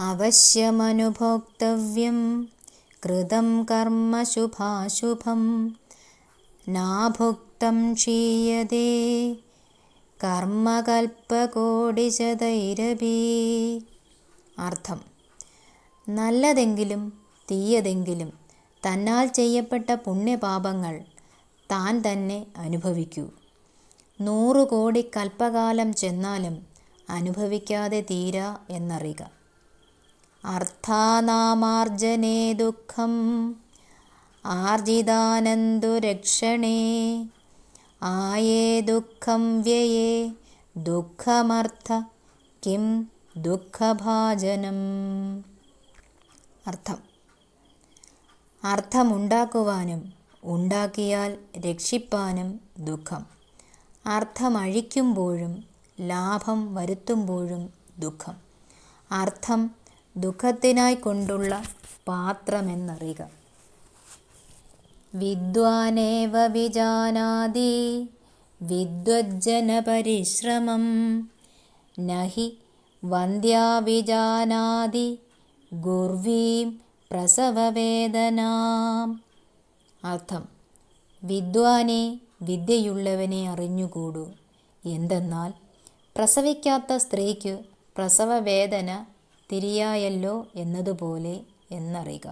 अवश्यमनुभोक्तव्यं कृतं कर्म शुभाशुभं नाभुक्तं क्षीयते കർമ്മകൽപ്പകോടിശതൈരപി അർത്ഥം നല്ലതെങ്കിലും തീയതെങ്കിലും തന്നാൽ ചെയ്യപ്പെട്ട പുണ്യപാപങ്ങൾ താൻ തന്നെ അനുഭവിക്കൂ നൂറു കോടി കൽപ്പകാലം ചെന്നാലും അനുഭവിക്കാതെ തീരാ എന്നറിയുക അർത്ഥാനാമാർജനേ ദുഃഖം. ആർജിതാനന്ദുരക്ഷണേ ആയേ ദുഃഖം വ്യയേ. ദുഃഖമർത്ഥ കിം ദുഃഖഭാജനം. അർത്ഥം. അർത്ഥമുണ്ടാക്കുവാനും ഉണ്ടാക്കിയാൽ രക്ഷിപ്പാനും ദുഃഖം. അർത്ഥമഴിക്കുമ്പോഴും ലാഭം വരുത്തുമ്പോഴും ദുഃഖം. അർത്ഥം ദുഃഖത്തിനായി കൊണ്ടുള്ള പാത്രമെന്നറിയുക. വിദ്വാനേവ വിജാനാതി വിദ്വജ്ജനപരിശ്രമം നഹി വന്ധ്യാവിജാനാദി ഗുർവീം പ്രസവവേദനാം. അർത്ഥം വിദ്വാനെ വിദ്യയുള്ളവനെ അറിഞ്ഞുകൂടൂ. എന്തെന്നാൽ പ്രസവിക്കാത്ത സ്ത്രീക്ക് പ്രസവവേദന തിരിയായല്ലോ എന്നതുപോലെ എന്നറിയുക.